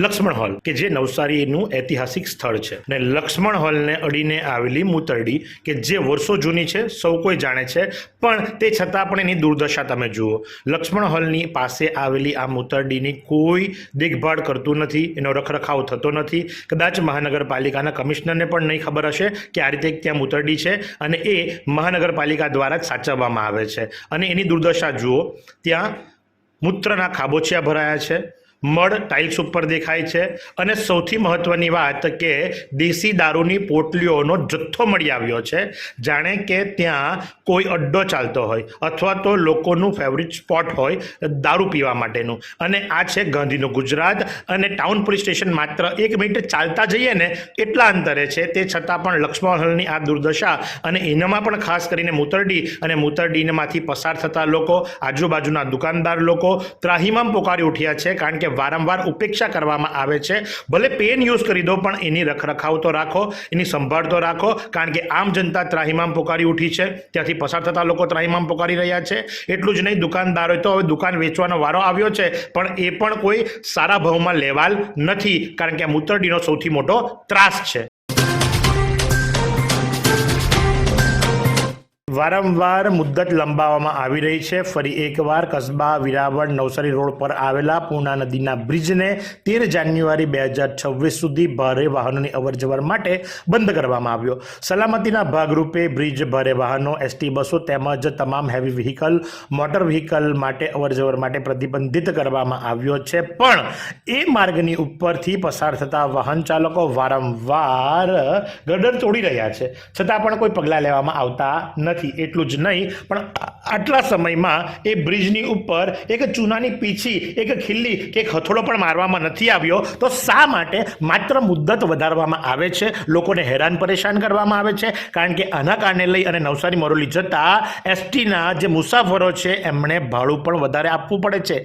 Lakshman hall, કે જે નવસારીનું ઐતિહાસિક સ્થળ છે. અને લક્ષ્મણ હોલને અડીને આવેલી મૂતરડી, કે જે વર્ષો જૂની છે, સૌ કોઈ જાણે છે, પણ તે છતાં પણ એની દુર્દશા તમે જુઓ. લક્ષ્મણ હોલની પાસે આવેલી આ મૂતરડીની કોઈ દેખભાળ કરતું નથી, એનો રખરખાવ થતો નથી. કદાચ મહાનગરપાલિકાના કમિશનરને પણ નહીં ખબર હશે કે આ રીતે ત્યાં મૂતરડી છે અને એ મહાનગરપાલિકા દ્વારા જ સાચવવામાં આવે છે. અને એની દુર્દશા જુઓ, ત્યાં મૂત્રના ખાબોચિયા ભરાયા છે મળ ટાઇલ્સ ઉપર દેખાય છે. અને સૌથી મહત્વની વાત કે દેશી દારૂની પોટલીઓનો જથ્થો મળી આવ્યો છે. જાણે કે ત્યાં કોઈ અડ્ડો ચાલતો હોય અથવા તો લોકોનું ફેવરિટ સ્પોટ હોય દારૂ પીવા માટેનું. અને આ છે ગાંધીનું ગુજરાત. અને ટાઉન પોલીસ સ્ટેશન માત્ર એક મિનિટ ચાલતા જઈએ ને એટલા અંતરે છે. તે છતાં પણ લક્ષ્મણ હલની આ દુર્દશા અને એનામાં પણ ખાસ કરીને મૂતરડી અને મૂતરડીમાંથી પસાર થતા લોકો, આજુબાજુના દુકાનદાર લોકો, ત્રાહીમામ પોકારી ઉઠ્યા છે. કારણ કે વારંવાર ઉપેક્ષા કરવામાં આવે છે. ભલે પેન યુઝ કરી દો, પણ એની રખરખાવ તો રાખો, એની સંભાળ તો રાખો, કારણ કે આમ જનતા ત્રાહિમામ પોકારી ઉઠી છે. ત્યાંથી પસાર થતા લોકો ત્રાહિમામ પોકારી રહ્યા છે. એટલું જ નહીં દુકાનદારોએ તો હવે દુકાન વેચવાનો વારો આવ્યો છે, પણ એ પણ કોઈ સારા ભાવમાં લેવાલ નથી, કારણ કે આ મૂતરડીનો સૌથી મોટો ત્રાસ છે. વારંવાર મુદ્દત લંબાવવામાં આવી રહી છે. ફરી એકવાર કસબા વિરાવળ નવસારી રોડ પર આવેલા પૂર્ણા નદીના બ્રિજને તેર જાન્યુઆરી બે હજાર છવ્વીસ સુધી ભારે વાહનોની અવરજવર માટે બંધ કરવામાં આવ્યો. સલામતીના ભાગરૂપે બ્રિજ, ભારે વાહનો, એસટી બસો તેમજ તમામ હેવી વ્હીકલ, મોટર વ્હીકલ માટે અવરજવર માટે પ્રતિબંધિત કરવામાં આવ્યો છે. પણ એ માર્ગની ઉપરથી પસાર થતા વાહન ચાલકો વારંવાર ગડર તોડી રહ્યા છે. છતાં પણ કોઈ પગલાં લેવામાં આવતા નથી. એટલું જ નહીં, પણ આટલા સમયમાં એ બ્રિજની ઉપર એક ચૂનાની પીછી, એક ખીલ્લી, કે એક હથોડો પણ મારવામાં નથી આવ્યો, તો શા માટે માત્ર મુદ્દત વધારવામાં આવે છે? લોકોને હેરાન પરેશાન કરવામાં આવે છે? કારણ કે આના કારણે લઈ અને નવસારી, મરોલી જતા એસટીના જે મુસાફરો છે, એમણે ભાડું પણ વધારે આપવું પડે છે.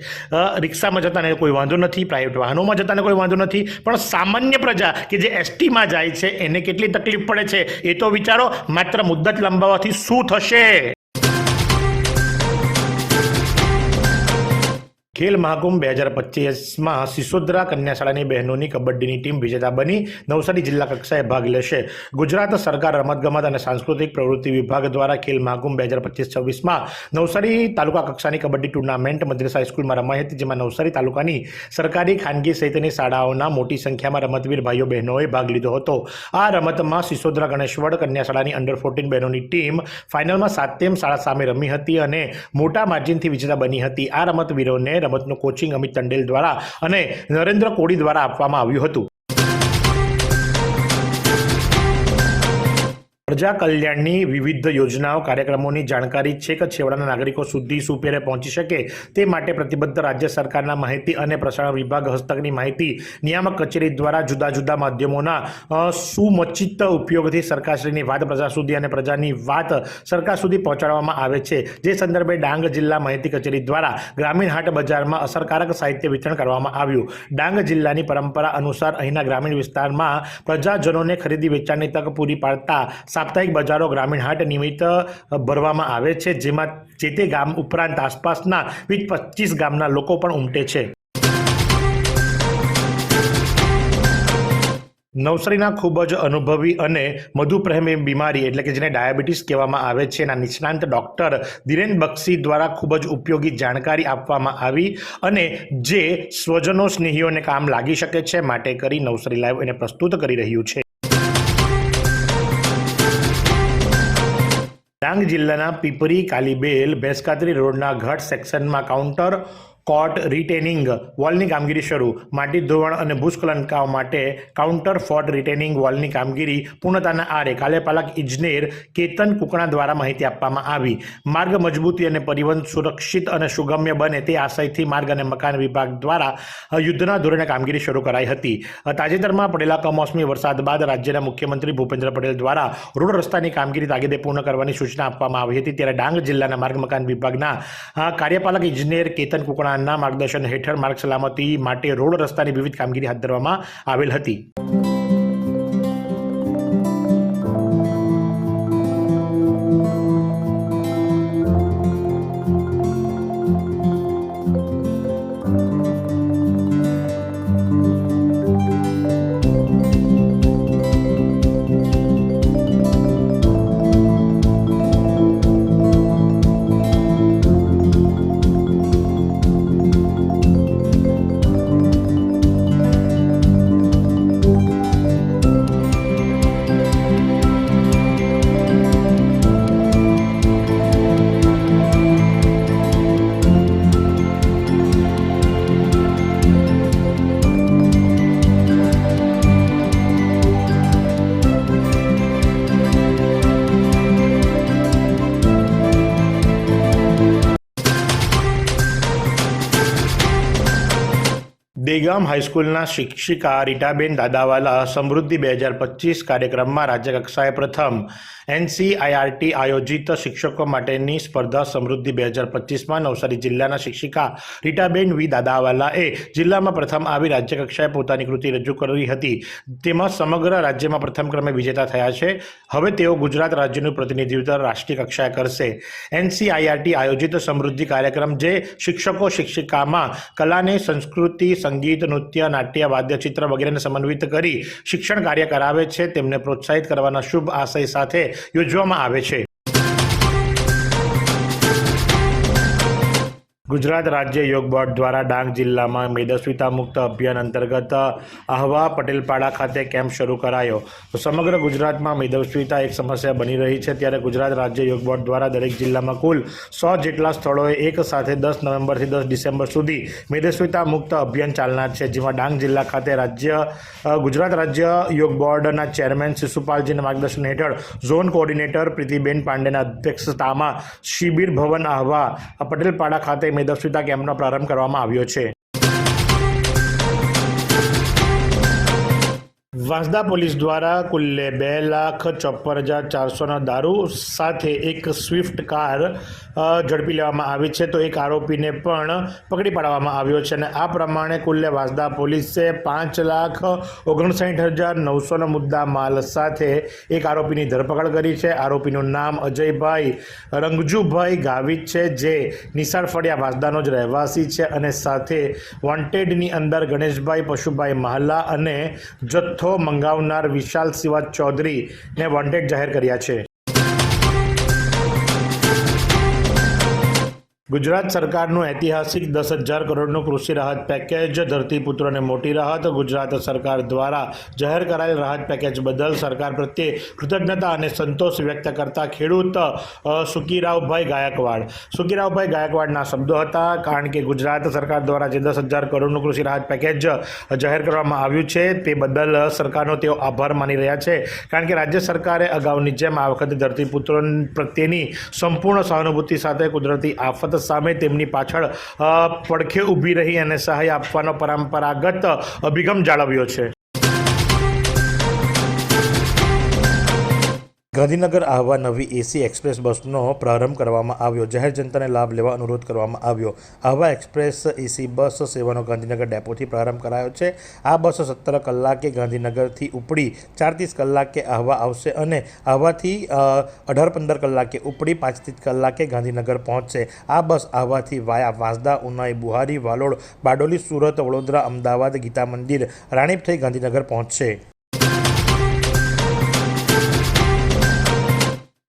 રિક્ષામાં જતાને કોઈ વાંધો નથી પ્રાઇવેટ વાહનોમાં જતાને કોઈ વાંધો નથી, પણ સામાન્ય પ્રજા કે જે એસટીમાં જાય છે, એને કેટલી તકલીફ પડે છે? એ તો વિચારો, માત્ર મુદ્દત લંબાવવાથી શું થશે. ખેલ મહાકુંભ બે હજાર પચીસમાં સિસોદરા કન્યા શાળાની બહેનોની કબડ્ડીની ટીમ વિજેતા બની. નવસારી જિલ્લા કક્ષાએ ભાગ લેશે. ગુજરાત સરકાર રમતગમત અને સાંસ્કૃતિક પ્રવૃત્તિ વિભાગ દ્વારા ખેલ મહાકુંભ બે હજાર પચીસ છવ્વીસમાં નવસારી તાલુકા કક્ષાની કબડ્ડી ટુર્નામેન્ટ મદ્રેસા હાઈસ્કૂલમાં રમાઈ હતી, જેમાં નવસારી તાલુકાની સરકારી ખાનગી સહિતની શાળાઓના મોટી સંખ્યામાં રમતવીર ભાઈઓ બહેનોએ ભાગ લીધો હતો. આ રમતમાં સિસોદરા ગણેશવડ કન્યા શાળાની અંડર ફોર્ટીન બહેનોની ટીમ ફાઇનલમાં સાતેમ શાળા સામે રમી હતી અને મોટા માર્જિનથી વિજેતા બની હતી. આ રમતવીરોને રમતનું કોચિંગ અમિત તંડેલ દ્વારા અને નરેન્દ્ર કોડી દ્વારા આપવામાં આવ્યું હતું. પ્રજા કલ્યાણની વિવિધ યોજનાઓ, કાર્યક્રમોની જાણકારી છેક છેવાડાના નાગરિકો સુધી સુપેરે પહોંચી શકે તે માટે પ્રતિબદ્ધ રાજ્ય સરકારના માહિતી અને પ્રસારણ વિભાગ હસ્તકની માહિતી નિયામક કચેરી દ્વારા જુદા જુદા માધ્યમોના સુમચિત ઉપયોગથી સરકારશ્રીની વાત પ્રજા સુધી અને પ્રજાની વાત સરકાર સુધી પહોંચાડવામાં આવે છે. જે સંદર્ભે ડાંગ જિલ્લા માહિતી કચેરી દ્વારા ગ્રામીણ હાટ બજારમાં અસરકારક સાહિત્ય વિતરણ કરવામાં આવ્યું. ડાંગ જિલ્લાની પરંપરા અનુસાર અહીંના ગ્રામીણ વિસ્તારમાં પ્રજાજનોને ખરીદી વેચાણની તક પૂરી પાડતા સાપ્તાહિક બજારો ગ્રામીણ હાટ નિમિત્ત ભરવામાં આવે છે, જેમાં જે તે ગામ ઉપરાંત આસપાસના વીસ પચીસ ગામના લોકો પણ ઉમટે છે. નવસારીના ખૂબ જ અનુભવી અને મધુપ્રેમી બીમારી એટલે કે જેને ડાયાબિટીસ કહેવામાં આવે છે, એના નિષ્ણાંત ડૉક્ટર ધીરેન બક્ષી દ્વારા ખૂબ જ ઉપયોગી જાણકારી આપવામાં આવી અને જે સ્વજનો, સ્નેહીઓને કામ લાગી શકે છે, માટે કરી નવસારી લાઈવ એને પ્રસ્તુત કરી રહ્યું છે. ડાંગ જિલ્લાના પીપરી કાલીબેલ ભેંસકાતરી રોડના ઘાટ સેક્શનમાં કાઉન્ટર કોર્ટ રિટેનિંગ વોલની કામગીરી શરૂ. માટી ધોવાણ અને ભૂસ્ખલનકાઓ માટે કાઉન્ટર ફોર્ટ રિટેનિંગ વોલની કામગીરી પૂર્ણતાના આરે કાલેપાલક ઇજનેર કેતન કુકણા દ્વારા માહિતી આપવામાં આવી. માર્ગ મજબૂતી અને પરિવહન સુરક્ષિત અને સુગમ્ય બને તે આશયથી માર્ગ અને મકાન વિભાગ દ્વારા યુદ્ધના ધોરણે કામગીરી શરૂ કરાઈ હતી. તાજેતરમાં પડેલા કમોસમી વરસાદ બાદ રાજ્યના મુખ્યમંત્રી ભૂપેન્દ્ર પટેલ દ્વારા રોડ રસ્તાની કામગીરી તાગીદે પૂર્ણ કરવાની સૂચના આપવામાં આવી હતી. ત્યારે ડાંગ જિલ્લાના માર્ગ મકાન વિભાગના કાર્યપાલક ઇજનેર કેતન કુકણા ના માર્ગદર્શન હેઠળ માર્ગ સલામતી માટે રોડ રસ્તાની વિવિધ કામગીરી હાથ ધરવામાં આવેલ હતી. દેગામ હાઈસ્કૂલના શિક્ષિકા રીટાબેન દાદાવાલા સમૃદ્ધિ બે હજાર પચીસ કાર્યક્રમમાં રાજ્યકક્ષાએ પ્રથમ એનસીઆઈઆરટી આયોજિત શિક્ષકો માટેની સ્પર્ધા સમૃદ્ધિ બે હજાર પચીસમાં નવસારી જિલ્લાના શિક્ષિકા રીટાબેન વી દાદાવાલાએ જિલ્લામાં પ્રથમ આવી રાજ્યકક્ષાએ પોતાની કૃતિ રજૂ કરી હતી. તેમાં સમગ્ર રાજ્યમાં પ્રથમ ક્રમે વિજેતા થયા છે. હવે તેઓ ગુજરાત રાજ્યનું પ્રતિનિધિત્વ રાષ્ટ્રીય કક્ષાએ કરશે. એનસીઆઈઆરટી આયોજિત સમૃદ્ધિ કાર્યક્રમ જે શિક્ષકો શિક્ષિકામાં કલાને સંસ્કૃતિ સંગીત, નૃત્ય, નાટ્ય વાદ્યચિત્ર વગેરેને સમન્વિત કરી શિક્ષણ કાર્ય કરાવે છે. તેમને પ્રોત્સાહિત કરવાના શુભ આશય સાથે યોજવામાં આવે છે. ગુજરાત રાજ્ય યોગ બોર્ડ દ્વારા ડાંગ જિલ્લામાં મેદસ્વીતા મુક્ત અભિયાન અંતર્ગત આહવા પટેલપાડા ખાતે કેમ્પ શરૂ કરાયો. સમગ્ર ગુજરાતમાં મેદસ્વીતા એક સમસ્યા બની રહી છે. ત્યારે ગુજરાત રાજ્ય યોગ બોર્ડ દ્વારા દરેક જિલ્લામાં કુલ સો જેટલા સ્થળોએ એક સાથે દસ નવેમ્બરથી દસ ડિસેમ્બર સુધી મેદસ્વીતા મુક્ત અભિયાન ચાલનાર છે, જેમાં ડાંગ જિલ્લા ખાતે રાજ્ય ગુજરાત રાજ્ય યોગ બોર્ડના ચેરમેન શિશુપાલજીના માર્ગદર્શન હેઠળ ઝોન કોઓર્ડિનેટર પ્રીતિબેન પાંડેના અધ્યક્ષતામાં શિબિર ભવન આહવા પટેલપાડા ખાતે મેદસ્વીતા કેમ્પનો પ્રારંભ કરવામાં આવ્યો છે. વાંસદા પોલીસ દ્વારા કુલ્લે બે લાખ ચોપન હજાર ચારસોના દારૂ સાથે એક સ્વિફ્ટ કાર ઝડપી લેવામાં આવી છે. તો એક આરોપીને પણ પકડી પાડવામાં આવ્યો છે અને આ પ્રમાણે કુલ્લે વાંસદા પોલીસે પાંચ લાખ ઓગણસાઠ હજાર નવસોના મુદ્દા માલ સાથે એક આરોપીની ધરપકડ કરી છે. આરોપીનું નામ અજયભાઈ રંગજુભાઈ ગાવિત છે, જે નિશાળ ફળિયા વાંસદાનો જ રહેવાસી છે અને સાથે વોન્ટેડની અંદર ગણેશભાઈ, પશુભાઈ મહાલા અને જથ્થો મંગાવનાર વિશાલ શિવા ચૌધરીને વોન્ટેડ જાહેર કર્યા છે. ગુજરાત સરકારનું ઐતિહાસિક દસ હજાર કરોડનું કૃષિ રાહત પેકેજ ધરતીપુત્રોને મોટી રાહત, ગુજરાત સરકાર દ્વારા જાહેર કરાયેલ રાહત પેકેજ બદલ સરકાર પ્રત્યે કૃતજ્ઞતા અને સંતોષ વ્યક્ત કરતા ખેડૂત સુકીરાવભાઈ ગાયકવાડ. સુકીરાવભાઈ ગાયકવાડના શબ્દો હતા, કારણ કે ગુજરાત સરકાર દ્વારા જે દસ હજાર કરોડનું કૃષિ રાહત પેકેજ જાહેર કરવામાં આવ્યું છે, તે બદલ સરકારનો તેઓ આભાર માની રહ્યા છે. કારણ કે રાજ્ય સરકારે અગાઉની જેમ આ વખતે ધરતીપુત્રો પ્રત્યેની સંપૂર્ણ સહાનુભૂતિ સાથે કુદરતી આફત સામે તેમની પાછળ પડખે ઊભી રહી અને સહાય આપવાનો પરંપરાગત અભિગમ જાળવ્યો છે. ગાંધીનગર આહવા નવી એસી એક્સપ્રેસ બસનો પ્રારંભ કરવામાં આવ્યો. જાહેર જનતાને લાભ લેવા અનુરોધ કરવામાં આવ્યો. આહવા એક્સપ્રેસ એસી બસ સેવાનો ગાંધીનગર ડેપોથી પ્રારંભ કરાયો છે. આ બસ સત્તર કલાકે ગાંધીનગરથી ઉપડી ચાર ત્રીસ કલાકે આહવા આવશે અને આહવાથી અઢાર પંદર કલાકે ઉપડી પાંચ ત્રીસ કલાકે ગાંધીનગર પહોંચશે. આ બસ આહવાથી વાયા વાંસદા, ઉનાઈ, બુહારી, વાલોડ, બારડોલી, સુરત, વડોદરા, અમદાવાદ, ગીતા મંદિર, રાણીપ થઈ ગાંધીનગર પહોંચશે.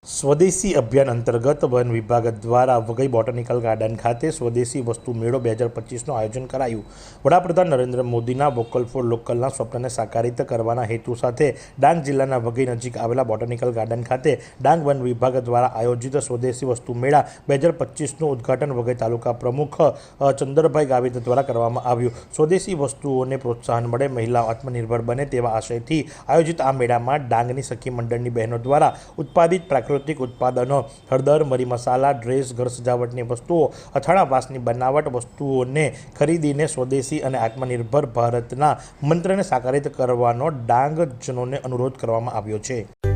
સ્વદેશી અભિયાન અંતર્ગત વન વિભાગ દ્વારા વઘઈ બોટનિકલ ગાર્ડન ખાતે સ્વદેશી વસ્તુ મેળો બે હજાર પચીસનું આયોજન કરાયું. વડાપ્રધાન નરેન્દ્ર મોદીના વોકલ ફોર લોકલના સ્વપ્નને સાકારિત કરવાના હેતુ સાથે ડાંગ જિલ્લાના વઘઈ નજીક આવેલા બોટનિકલ ગાર્ડન ખાતે ડાંગ વન વિભાગ દ્વારા આયોજિત સ્વદેશી વસ્તુ મેળા બે હજાર પચીસનું ઉદ્ઘાટન વઘઈ તાલુકા પ્રમુખ ચંદરભાઈ ગાવિત દ્વારા કરવામાં આવ્યું. સ્વદેશી વસ્તુઓને પ્રોત્સાહન મળે મહિલાઓ આત્મનિર્ભર બને તેવા આશયથી આયોજિત આ મેળામાં ડાંગની સખી મંડળની બહેનો દ્વારા ઉત્પાદિત પ્રાકૃતિક ઉત્પાદનો, હળદર, મરી મસાલા, ડ્રેસ, ઘર સજાવટની વસ્તુઓ અથાણાવાસની બનાવટ વસ્તુઓને ખરીદીને સ્વદેશી અને આત્મનિર્ભર ભારતના મંત્રને સાકારિત કરવાનો ડાંગજનોને અનુરોધ કરવામાં આવ્યો છે.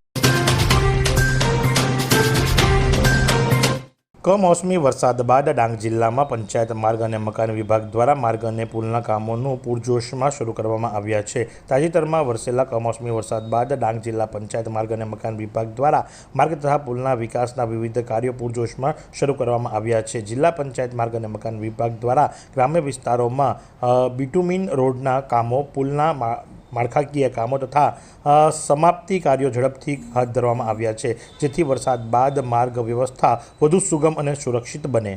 કમોસમી વરસાદ બાદ ડાંગ જિલ્લામાં પંચાયત માર્ગ અને મકાન વિભાગ દ્વારા માર્ગ અને પુલના કામોનું પૂરજોશમાં શરૂ કરવામાં આવ્યા છે. તાજેતરમાં વરસેલા કમોસમી વરસાદ બાદ ડાંગ જિલ્લા પંચાયત માર્ગ અને મકાન વિભાગ દ્વારા માર્ગ તથા પુલના વિકાસના વિવિધ કાર્યો પૂરજોશમાં શરૂ કરવામાં આવ્યા છે. જિલ્લા પંચાયત માર્ગ અને મકાન વિભાગ દ્વારા ગ્રામ્ય વિસ્તારોમાં બિટુમિન રોડના કામો પુલના માળખાકીય કામો તથા સમાપ્તિ કાર્યો ઝડપથી હાથ ધરવામાં આવ્યા છે, જેથી વરસાદ બાદ માર્ગ વ્યવસ્થા વધુ સુગમ અને સુરક્ષિત બને.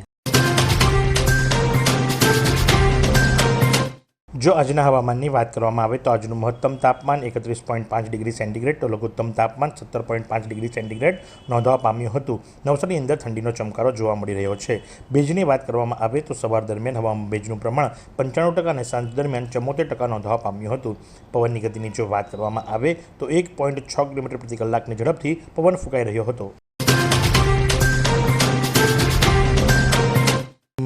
જો આજના હવામાનની વાત કરવામાં આવે તો આજનું મહત્તમ તાપમાન એકત્રીસ પોઈન્ટ પાંચ ડિગ્રી સેન્ટીગ્રેડ, તો લઘુત્તમ તાપમાન સત્તર પોઈન્ટ પાંચ ડિગ્રી સેન્ટીગ્રેડ નોંધવા પામ્યું હતું. નવસારી અંદર ઠંડીનો ચમકારો જોવા મળી રહ્યો છે. ભેજની વાત કરવામાં આવે તો સવાર દરમિયાન હવામાં ભેજનું પ્રમાણ પંચાણું ટકા અને સાંજ દરમિયાન ચમોતેર ટકા નોંધવા પામ્યું હતું. પવનની ગતિની જો વાત કરવામાં આવે તો એક પોઈન્ટ છ કિલોમીટર પ્રતિ કલાકની ઝડપથી પવન ફૂંકાઈ રહ્યો હતો.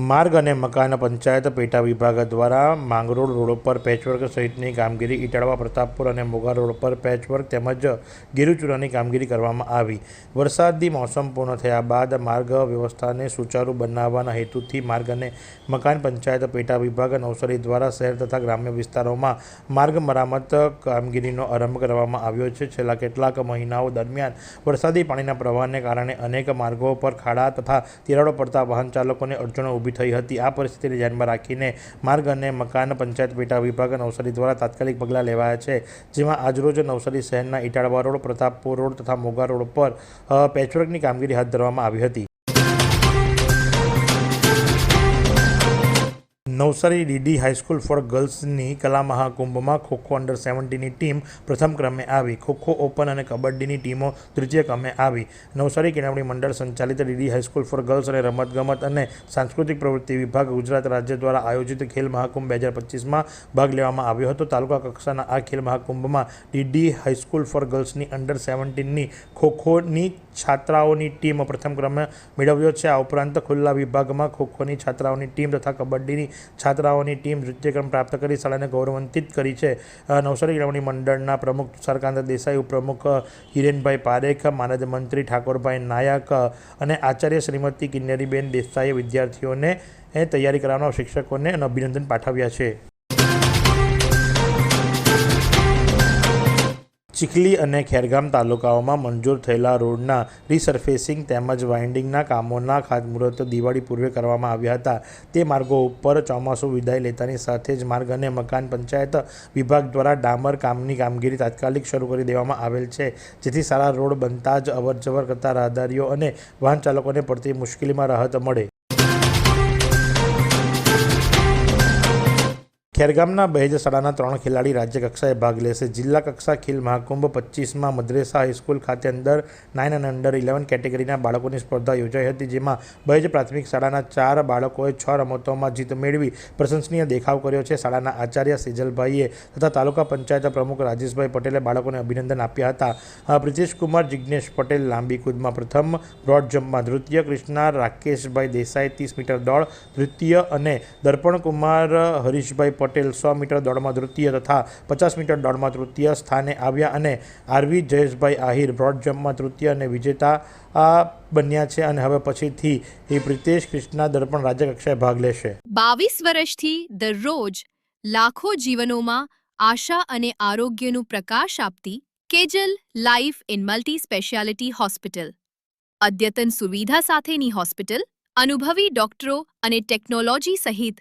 માર્ગ અને મકાન પંચાયત પેટા વિભાગ દ્વારા માંગરોળ રોડ પર પેચવર્ક સહિતની કામગીરી ઇટાળવા પ્રતાપપુર અને મોગા રોડ પર પેચવર્ક તેમજ ગીરુચૂરાની કામગીરી કરવામાં આવી. વરસાદની મોસમ પૂર્ણ થયા બાદ માર્ગ વ્યવસ્થાને સુચારુ બનાવવાના હેતુથી માર્ગ અને મકાન પંચાયત પેટા વિભાગ નવસારી દ્વારા શહેર તથા ગ્રામ્ય વિસ્તારોમાં માર્ગ મરામત કામગીરીનો આરંભ કરવામાં આવ્યો છે. છેલ્લા કેટલાક મહિનાઓ દરમિયાન વરસાદી પાણીના પ્રવાહને કારણે અનેક માર્ગો પર ખાડા તથા તિરાડો પડતા વાહન ચાલકોને અડચણો ઊભી થઈ હતી. આ પરિસ્થિતિને ધ્યાનમાં રાખીને માર્ગ અને મકાન પંચાયત પેટા વિભાગ નવસારી દ્વારા તાત્કાલિક પગલાં લેવાયા છે, જેમાં આજરોજ નવસારી શહેરના ઇટાળવા રોડ, પ્રતાપપુર રોડ તથા મોગા રોડ પર પેચવર્કની કામગીરી હાથ ધરવામાં આવી હતી. Navsari DD high school for ગર્લ્સની કલા મહાકુંભમાં ખોખો અંડર સેવન્ટીની ટીમ પ્રથમ ક્રમે આવી. ખોખો ઓપન અને કબડ્ડીની ટીમો તૃતીય ક્રમે આવી. નવસારી કેળવણી મંડળ સંચાલિત ડીડી હાઈસ્કૂલ ફોર ગર્લ્સ અને રમતગમત અને સાંસ્કૃતિક પ્રવૃત્તિ વિભાગ ગુજરાત રાજ્ય દ્વારા આયોજિત ખેલ મહાકુંભ બે હજાર પચીસમાં ભાગ લેવામાં આવ્યો હતો. તાલુકા કક્ષાના આ ખેલ મહાકુંભમાં ડીડી હાઈસ્કૂલ ફોર ગર્લ્સની અંડર સેવન્ટીનની ખોખોની છાત્રાઓની ટીમ પ્રથમ ક્રમે મેળવ્યો છે. આ ઉપરાંત ખુલ્લા વિભાગમાં ખોખોની છાત્રાઓની ટીમ તથા કબડ્ડીની છાત્રાઓની ટીમ નૃત્યક્રમ પ્રાપ્ત કરી, શાળાને ગૌરવાન્વિત કરી છે. નવસારી કેળવણી મંડળના પ્રમુખ સરકાંત દેસાઈ, ઉપપ્રમુખ હિરેનભાઈ પારેખ, માનદ મંત્રી ઠાકોરભાઈ નાયક અને આચાર્ય શ્રીમતી કિન્નરીબેન દેસાઈએ વિદ્યાર્થીઓને એ તૈયારી કરાવનાર શિક્ષકોને અભિનંદન પાઠવ્યા છે. ચીખલી અને ખેરગામ તાલુકાઓમાં મંજૂર થયેલા રોડના રીસર્ફેસિંગ તેમજ વાઇન્ડિંગના કામોના ખાતમુહૂર્ત દિવાળી પૂર્વે કરવામાં આવ્યા હતા. તે માર્ગો ઉપર ચોમાસું વિદાય લેતાની સાથે જ માર્ગ અને મકાન પંચાયત વિભાગ દ્વારા ડામર કામની કામગીરી તાત્કાલિક શરૂ કરી દેવામાં આવેલ છે. જેથી સારા રોડ બનતા જ અવરજવર કરતા રાહદારીઓ અને વાહન ચાલકોને પડતી મુશ્કેલીમાં રાહત મળે. ખેરગામના બહેજ શાળાના ત્રણ ખેલાડી રાજ્ય કક્ષાએ ભાગ લેશે. જિલ્લા કક્ષા ખેલ મહાકુંભ પચીસમાં મદ્રેસા હાઈસ્કૂલ ખાતે અંદર નાઇન અને અંડર ઇલેવન કેટેગરીના બાળકોની સ્પર્ધા યોજાઈ હતી, જેમાં બહેજ પ્રાથમિક શાળાના ચાર બાળકોએ છ રમતોમાં જીત મેળવી પ્રશંસનીય દેખાવ કર્યો છે. શાળાના આચાર્ય સેજલભાઈએ તથા તાલુકા પંચાયત પ્રમુખ રાજેશભાઈ પટેલે બાળકોને અભિનંદન આપ્યા હતા. આ કુમાર જિજ્ઞેશ પટેલ લાંબી કૂદમાં પ્રથમ બ્રોડ જમ્પમાં તૃતીય કૃષ્ણા રાકેશભાઈ દેસાઈ ત્રીસ મીટર દોડ તૃતીય અને દર્પણ કુમાર હરીશભાઈ પટેલ સો મીટર દોડમાં તૃતીય તથા પચાસ મીટર દોડમાં તૃતીય સ્થાને આવ્યા અને આરવી જયેશભાઈ આહિર બ્રોડ જમ્પમાં તૃતીય અને વિજેતા બન્યા છે અને હવે પછીથી પ્રિતેશ કૃષ્ણા દર્પણ રાજ્યકક્ષાએ ભાગ લેશે. બાવીસ વર્ષથી દરરોજ લાખો જીવનોમાં આશા અને આરોગ્યનું પ્રકાશ આપતી Kejal life in multi speciality hospital, અદ્યતન સુવિધા સાથેની હોસ્પિટલ, અનુભવી ડોક્ટરો અને ટેકનોલોજી સહિત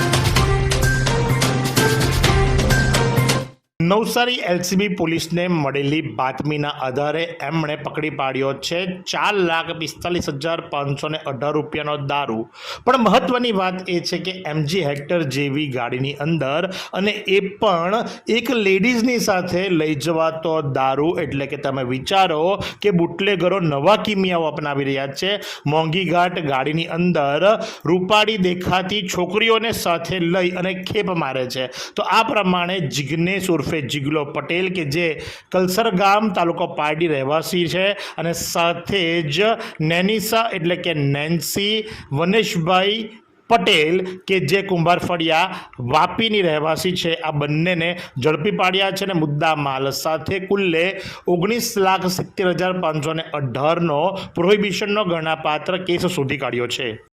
નવસારી એલસીબી પોલીસને મળેલી બાતમીના આધારે એમણે પકડી પાડ્યો છે ચાર લાખ પિસ્તાલીસ હજાર પાંચસો ને અઢાર રૂપિયાનો દારૂ. પણ મહત્વની વાત એ છે કે એમજી હેક્ટર જેવી ગાડીની અંદર અને એ પણ એક લેડીઝની સાથે લઈ જવાતો દારૂ. એટલે કે તમે વિચારો કે બુટલેગરો નવા કિમિયાઓ અપનાવી રહ્યા છે. મોંઘી ઘાટ ગાડીની અંદર રૂપાળી દેખાતી છોકરીઓને સાથે લઈ અને ખેપ મારે છે. તો આ પ્રમાણે જિગ્નેશ ઉર્ફે જિગલો પટેલ કે જે કલસર ગામ તાલુકો પારડી રહેવાસી છે અને સાથે જ નેનિસા એટલે કે નેન્સી વનેશભાઈ પટેલ કે જે કુંભાર ફળિયા વાપીની રહેવાસી છે. આ બંનેને ઝડપી પાડ્યા છે અને મુદ્દા માલ સાથે કુલ્લે ઓગણીસ લાખ સિત્તેર હજાર પાંચસો ને અઢારનો પ્રોહિબિશનનો ગણનાપાત્ર કેસ શોધી કાઢ્યો છે.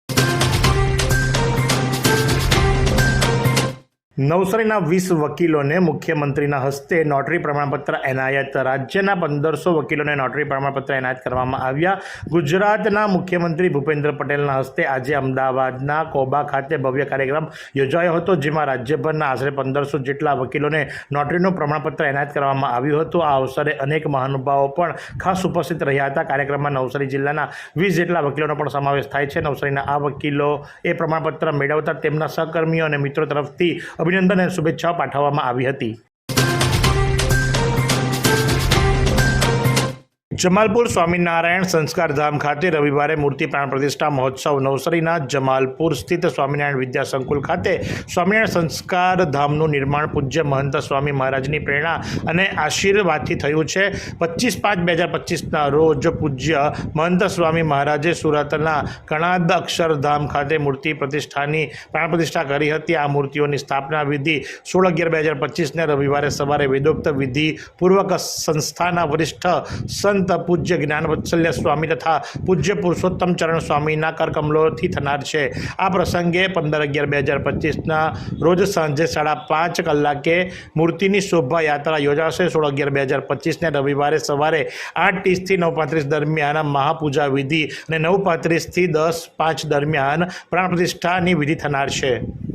નવસારીના વીસ વકીલોને મુખ્યમંત્રીના હસ્તે નોટરી પ્રમાણપત્ર એનાયત. રાજ્યના પંદરસો વકીલોને નોટરી પ્રમાણપત્ર એનાયત કરવામાં આવ્યા. ગુજરાતના મુખ્યમંત્રી ભૂપેન્દ્ર પટેલના હસ્તે આજે અમદાવાદના કોબા ખાતે ભવ્ય કાર્યક્રમ યોજાયો હતો, જેમાં રાજ્યભરના આશરે પંદરસો જેટલા વકીલોને નોટરીનું પ્રમાણપત્ર એનાયત કરવામાં આવ્યું હતું. આ અવસરે અનેક મહાનુભાવો પણ ખાસ ઉપસ્થિત રહ્યા હતા. કાર્યક્રમમાં નવસારી જિલ્લાના વીસ જેટલા વકીલોનો પણ સમાવેશ થાય છે. નવસારીના આ વકીલો એ પ્રમાણપત્ર મેળવતા તેમના સહકર્મીઓ અને મિત્રો તરફથી અભિનંદન અને શુભેચ્છાઓ પાઠવવામાં આવી હતી. જમાલપુર સ્વામિનારાયણ સંસ્કાર ધામ ખાતે રવિવારે મૂર્તિ પ્રાણ પ્રતિષ્ઠા મહોત્સવ નવસરીના જમાલપુર સ્થિત સ્વામિનારાયણ વિદ્યા સંકુલ ખાતે સ્વામિનારાયણ સંસ્કાર ધામનું નિર્માણ પૂજ્ય મહંત સ્વામી મહારાજની પ્રેરણા અને આશીર્વાદથી થયું છે. પચીસ પાંચ બે હજાર પચીસના રોજ પૂજ્ય મહંત સ્વામી મહારાજે સુરતના કણાદ અક્ષરધામ ખાતે મૂર્તિ પ્રતિષ્ઠાની પ્રાણ પ્રતિષ્ઠા કરી હતી. આ મૂર્તિઓની સ્થાપના વિધિ સોળ અગિયાર બે હજાર પચીસને રવિવારે સવારે વેદોક્ત વિધિ પૂર્વક સંસ્થાના વરિષ્ઠ સંત પૂજ્ય જ્ઞાન વત્સલ્ય સ્વામી તથા પૂજ્ય પુરુષોત્તમ ચરણ સ્વામીના કરકમલોથી થનાર છે. આ પ્રસંગે પંદર અગિયાર બે હજાર પચીસના રોજ સાંજે સાડા પાંચ કલાકે મૂર્તિની શોભાયાત્રા યોજાશે. સોળ અગિયાર બે હજાર પચીસને રવિવારે સવારે આઠ ત્રીસથી નવ પાંત્રીસ દરમિયાન મહાપૂજા વિધિ અને નવ પાંત્રીસથી દસ પાંચ દરમિયાન પ્રાણ પ્રતિષ્ઠાની વિધિ થનાર છે.